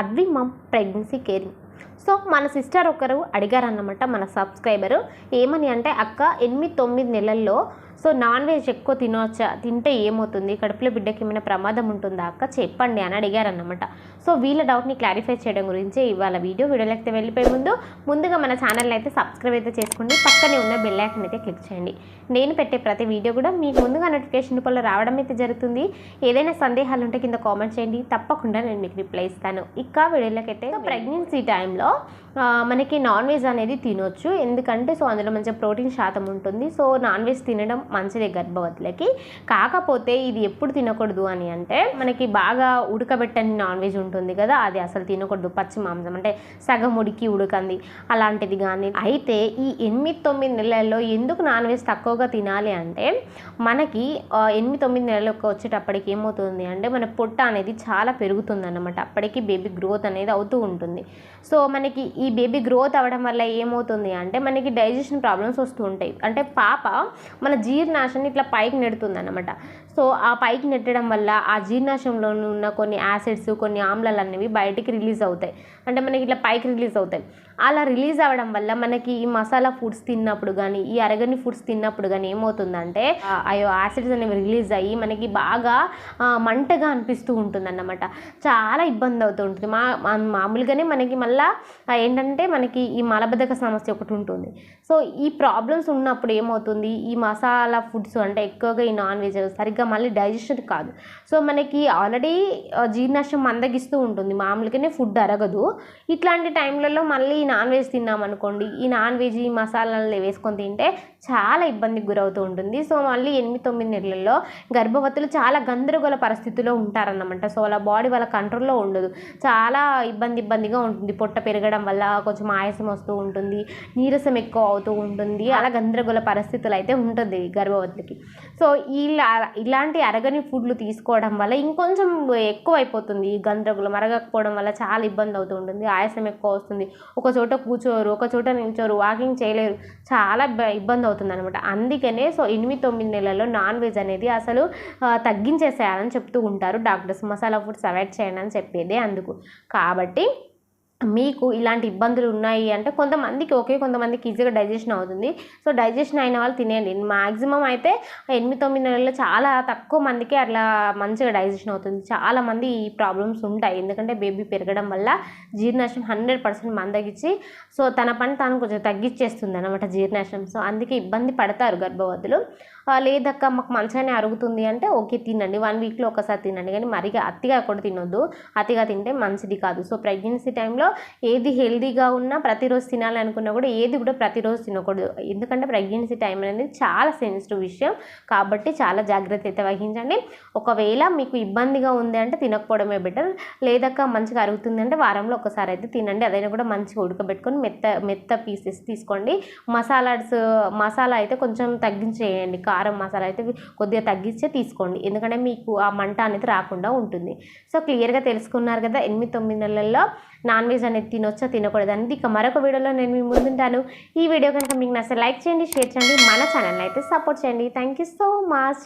Advi mom pregnancy caring. So మన sister ఒకరు అడిగారన్నమాట మన సబ్స్క్రైబరు ఏమని అంటే అక్క ఎనిమిది తొమ్మిది నెలల్లో సో నాన్ వెజ్ ఎక్కువ తినవచ్చా తింటే ఏమవుతుంది? కడుపులో బిడ్డకి ఏమైనా ప్రమాదం ఉంటుందా అక్క? చెప్పండి అని అడిగారన్నమాట. సో వీళ్ళ డౌట్ని క్లారిఫై చేయడం గురించి ఇవాళ వీడియో. వీడియోలోకి వెళ్ళిపోయే ముందు ముందుగా మన ఛానల్ అయితే సబ్స్క్రైబ్ అయితే చేసుకోండి. పక్కనే ఉన్న బెల్ ఐకన్ అయితే క్లిక్ చేయండి. నేను పెట్టే ప్రతి వీడియో కూడా మీకు ముందుగా నోటిఫికేషన్ రూపంలో రావడం అయితే జరుగుతుంది. ఏదైనా సందేహాలు ఉంటే కింద కామెంట్ చేయండి. తప్పకుండా నేను మీకు రిప్లై ఇస్తాను. ఇక వీడియోలోకి అయితే ప్రెగ్నెన్సీ టైంలో మనకి నాన్ వెజ్ అనేది తినొచ్చు. ఎందుకంటే సో అందులో మంచిగా ప్రోటీన్ శాతం ఉంటుంది. సో నాన్ వెజ్ తినడం మంచిదే గర్భవతులకి. కాకపోతే ఇది ఎప్పుడు తినకూడదు అని అంటే మనకి బాగా ఉడకబెట్టని నాన్ వెజ్ ఉంటుంది కదా అది అసలు తినకూడదు. పచ్చి మాంసం అంటే సగం ఉడికి ఉడకంది. అలాంటిది కానీ అయితే ఈ ఎనిమిది తొమ్మిది నెలల్లో ఎందుకు నాన్ వెజ్ తక్కువగా తినాలి అంటే మనకి ఎనిమిది తొమ్మిది నెలలకు వచ్చేటప్పటికి ఏమవుతుంది అంటే మన పొట్ట అనేది చాలా పెరుగుతుంది అన్నమాట అప్పటికి బేబీ గ్రోత్ అనేది అవుతూ ఉంటుంది. సో మనకి ఈ బేబీ గ్రోత్ అవ్వడం వల్ల ఏమవుతుంది అంటే మనకి డైజెషన్ ప్రాబ్లమ్స్ వస్తూ ఉంటాయి. అంటే పాప మన నాశనం ఇట్లా పైకి నెడుతుంది అనమాట సో ఆ పైకి నెట్టడం వల్ల ఆ జీర్ణాశయంలో ఉన్న కొన్ని యాసిడ్స్ కొన్ని ఆమ్లాలు అనేవి బయటికి రిలీజ్ అవుతాయి. అంటే మనకి ఇట్లా పైకి రిలీజ్ అవుతాయి. అలా రిలీజ్ అవ్వడం వల్ల మనకి ఈ మసాలా ఫుడ్స్ తిన్నప్పుడు కానీ ఈ అరగని ఫుడ్స్ తిన్నప్పుడు కానీ ఏమవుతుందంటే అయ్యో యాసిడ్స్ అనేవి రిలీజ్ అయ్యి మనకి బాగా మంటగా అనిపిస్తూ ఉంటుంది అన్నమాట చాలా ఇబ్బంది అవుతూ ఉంటుంది. మా మామూలుగానే మనకి మళ్ళీ ఏంటంటే మనకి ఈ మలబద్ధక సమస్య ఒకటి ఉంటుంది. సో ఈ ప్రాబ్లమ్స్ ఉన్నప్పుడు ఏమవుతుంది? ఈ మసాలా ఫుడ్స్ అంటే ఎక్కువగా ఈ నాన్ వెజ్ సరిగ్గా మళ్ళీ డైజెషన్ కాదు. సో మనకి ఆల్రెడీ జీర్ణాశయం మందగిస్తూ ఉంటుంది. మామూలుగానే ఫుడ్ అరగదు. ఇట్లాంటి టైంలలో మళ్ళీ నాన్ వెజ్ తిన్నామనుకోండి ఈ నాన్ వెజ్ ఈ మసాలాలు వేసుకొని తింటే చాలా ఇబ్బందికి గురవుతూ ఉంటుంది. సో మళ్ళీ ఎనిమిది తొమ్మిది నెలల్లో గర్భవతులు చాలా గందరగోళ పరిస్థితిలో ఉంటారన్నమాట. సో వాళ్ళ బాడీ వాళ్ళ కంట్రోల్లో ఉండదు. చాలా ఇబ్బంది ఇబ్బందిగా ఉంటుంది. పొట్ట పెరగడం వల్ల కొంచెం ఆయాసం వస్తూ ఉంటుంది. నీరసం ఎక్కువ అవుతూ ఉంటుంది. అలా గందరగోళ పరిస్థితులు అయితే ఉంటుంది గర్భవతికి సో ఇలా ఇలాంటి అరగని ఫుడ్లు తీసుకోవడం వల్ల ఇంకొంచెం ఎక్కువ అయిపోతుంది ఈ గందరగోళం అరగకపోవడం వల్ల చాలా ఇబ్బంది అవుతూ ఉంటుంది. ఆయాసం ఎక్కువ వస్తుంది. ఒక చోట కూర్చోరు ఒక చోట నిల్చోరు వాకింగ్ చేయలేరు. చాలా ఇబ్బ- ఇబ్బంది అవుతుంది అనమాట అందుకనే సో ఎనిమిది తొమ్మిది నెలల్లో నాన్ వెజ్ అనేది అసలు తగ్గించేసేయాలని చెప్తూ ఉంటారు. డాక్టర్స్ మసాలా ఫుడ్స్ అవాయిడ్ చేయండి అని చెప్పేదే అందుకు. కాబట్టి మీకు ఇలాంటి ఇబ్బందులు ఉన్నాయి అంటే కొంతమందికి ఓకే కొంతమందికి ఈజీగా డైజెషన్ అవుతుంది. సో డైజెషన్ అయిన వాళ్ళు తినేయండి. మ్యాక్సిమం అయితే ఎనిమిది తొమ్మిది నెలల్లో చాలా తక్కువ మందికి అట్లా మంచిగా డైజెషన్ అవుతుంది. చాలామంది ఈ ప్రాబ్లమ్స్ ఉంటాయి. ఎందుకంటే బేబీ పెరగడం వల్ల జీర్ణాశయం హండ్రెడ్ పర్సెంట్ మందగించి సో తన పని తాను కొంచెం తగ్గించేస్తుంది అనమాట జీర్ణాశయం. సో అందుకే ఇబ్బంది పడతారు గర్భవతులు. లేదక్క మాకు మంచిగానే అరుగుతుంది అంటే ఓకే తినండి. వన్ వీక్లో ఒకసారి తినండి. కానీ మరిగా అతిగా కూడా తినొద్దు. అతిగా తింటే మంచిది కాదు. సో ప్రెగ్నెన్సీ టైంలో ఏది హెల్దీగా ఉన్నా ప్రతిరోజు తినాలనుకున్నా కూడా ఏది కూడా ప్రతిరోజు తినకూడదు. ఎందుకంటే ప్రెగ్నెన్సీ టైం అనేది చాలా సెన్సిటివ్ విషయం. కాబట్టి చాలా జాగ్రత్త అయితే వహించండి. ఒకవేళ మీకు ఇబ్బందిగా ఉంది అంటే తినకపోవడమే బెటర్. లేదక్క మంచిగా అరుగుతుంది అంటే వారంలో ఒకసారి అయితే తినండి. అదైనా కూడా మంచిగా ఉడకబెట్టుకొని మెత్త మెత్త పీసెస్ తీసుకోండి. మసాలాస్ మసాలా అయితే కొంచెం తగ్గించేయండి. కారం మసాలా అయితే కొద్దిగా తగ్గించే తీసుకోండి. ఎందుకంటే మీకు ఆ మంట అనేది రాకుండా ఉంటుంది. సో క్లియర్గా తెలుసుకున్నారు కదా ఎనిమిది తొమ్మిది నెలల్లో నాన్ వెజ్ అనేది తినొచ్చా తినకూడదు ఇక మరొక వీడియోలో నేను మీ ముందుంటాను ఈ వీడియో కనుక మీకు నచ్చితే లైక్ చేయండి షేర్ చేయండి. మన ఛానల్ అయితే సపోర్ట్ చేయండి. Thank you so much